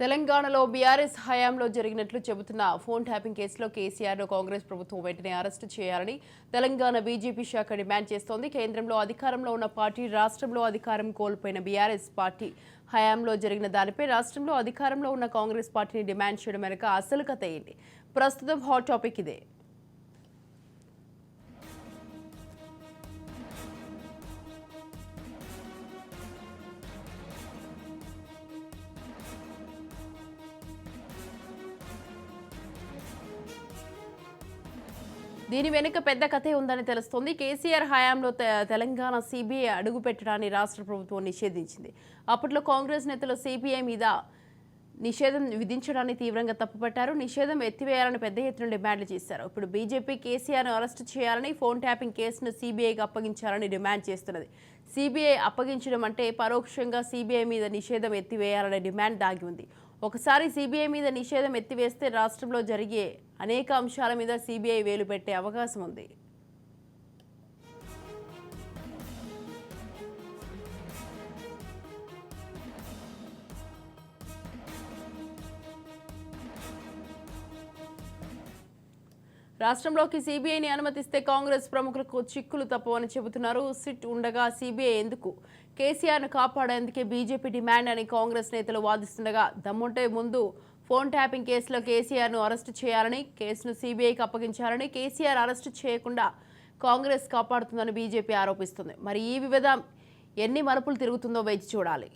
తెలంగాణలో బీఆర్ఎస్ హయాంలో జరిగినట్లు చెబుతున్న ఫోన్ ట్యాపింగ్ కేసులో కేసీఆర్ను కాంగ్రెస్ ప్రభుత్వం వెంటనే అరెస్టు చేయాలని తెలంగాణ బీజేపీ శాఖ డిమాండ్ చేస్తోంది. కేంద్రంలో అధికారంలో ఉన్న పార్టీ రాష్ట్రంలో అధికారం కోల్పోయిన బీఆర్ఎస్ పార్టీ హయాంలో జరిగిన దానిపై రాష్ట్రంలో అధికారంలో ఉన్న కాంగ్రెస్ పార్టీని డిమాండ్ చేయడం వెనుక అసలు కథ ఏంటి? ప్రస్తుతం హాట్ టాపిక్ ఇదే. దీని వెనుక పెద్ద కథే ఉందని తెలుస్తోంది. కేసీఆర్ హయాంలో తె- తెలంగాణ సిబిఐ అడుగు పెట్టడాన్ని రాష్ట్ర ప్రభుత్వం నిషేధించింది. అప్పట్లో కాంగ్రెస్ నేతలు సిబిఐ మీద నిషేధం విధించడాన్ని తీవ్రంగా తప్పుపట్టారు. నిషేధం ఎత్తివేయాలని పెద్ద ఎత్తున డిమాండ్లు చేశారు. ఇప్పుడు బీజేపీ కేసీఆర్ను అరెస్టు చేయాలని ఫోన్ ట్యాపింగ్ కేసును సిబిఐకి అప్పగించాలని డిమాండ్ చేస్తున్నది. సిబిఐ అప్పగించడం అంటే పరోక్షంగా సిబిఐ మీద నిషేధం ఎత్తివేయాలనే డిమాండ్ దాగి ఉంది. ఒకసారి సిబిఐ మీద నిషేధం ఎత్తివేస్తే రాష్ట్రంలో జరిగే అనేక అంశాల మీద సిబిఐ వేలు పెట్టే అవకాశం ఉంది. రాష్ట్రంలోకి సీబీఐని అనుమతిస్తే కాంగ్రెస్ ప్రముఖులకు చిక్కులు తప్పవని చెబుతున్నారు. సిట్ ఉండగా సీబీఐ ఎందుకు? కేసీఆర్ను కాపాడేందుకే బీజేపీ డిమాండ్ అని కాంగ్రెస్ నేతలు వాదిస్తుండగా దమ్ముంటే ముందు ఫోన్ ట్యాపింగ్ కేసులో కేసీఆర్ను అరెస్టు చేయాలని కేసును సీబీఐకి అప్పగించాలని కేసీఆర్ అరెస్టు చేయకుండా కాంగ్రెస్ కాపాడుతుందని బీజేపీ ఆరోపిస్తుంది. మరి ఈ వివిధ ఎన్ని మలుపులు తిరుగుతుందో వేచి చూడాలి.